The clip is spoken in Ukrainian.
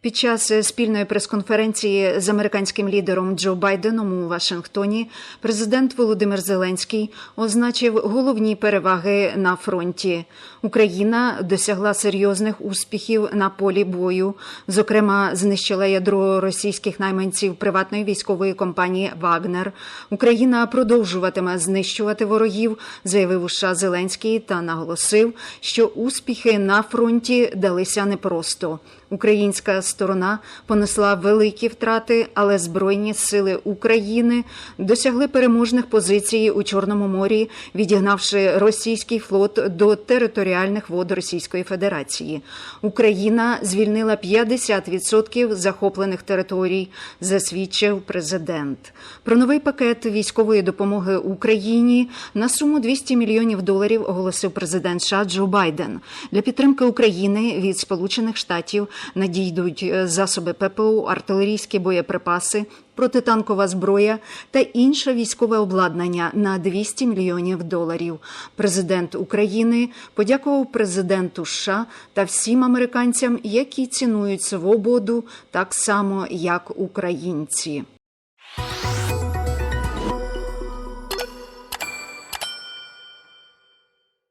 Під час спільної прес-конференції з американським лідером Джо Байденом у Вашингтоні президент Володимир Зеленський означив головні переваги на фронті. Україна досягла серйозних успіхів на полі бою. Зокрема, знищила ядро російських найманців приватної військової компанії Вагнер. Україна продовжуватиме знищувати ворогів, заявив у США Зеленський та наголосив, що успіхи на фронті далися непросто. Українська сторона понесла великі втрати, але Збройні сили України досягли переможних позицій у Чорному морі, відігнавши російський флот до територіальних вод Російської Федерації. Україна звільнила 50% захоплених територій, засвідчив президент. Про новий пакет військової допомоги Україні на суму 200 мільйонів доларів оголосив президент США Джо Байден для підтримки України від Сполучених Штатів надійдуть е, засоби ППО, артилерійські боєприпаси, протитанкова зброя та інше військове обладнання на 200 мільйонів доларів. Президент України подякував президенту США та всім американцям, які цінують свободу так само, як українці.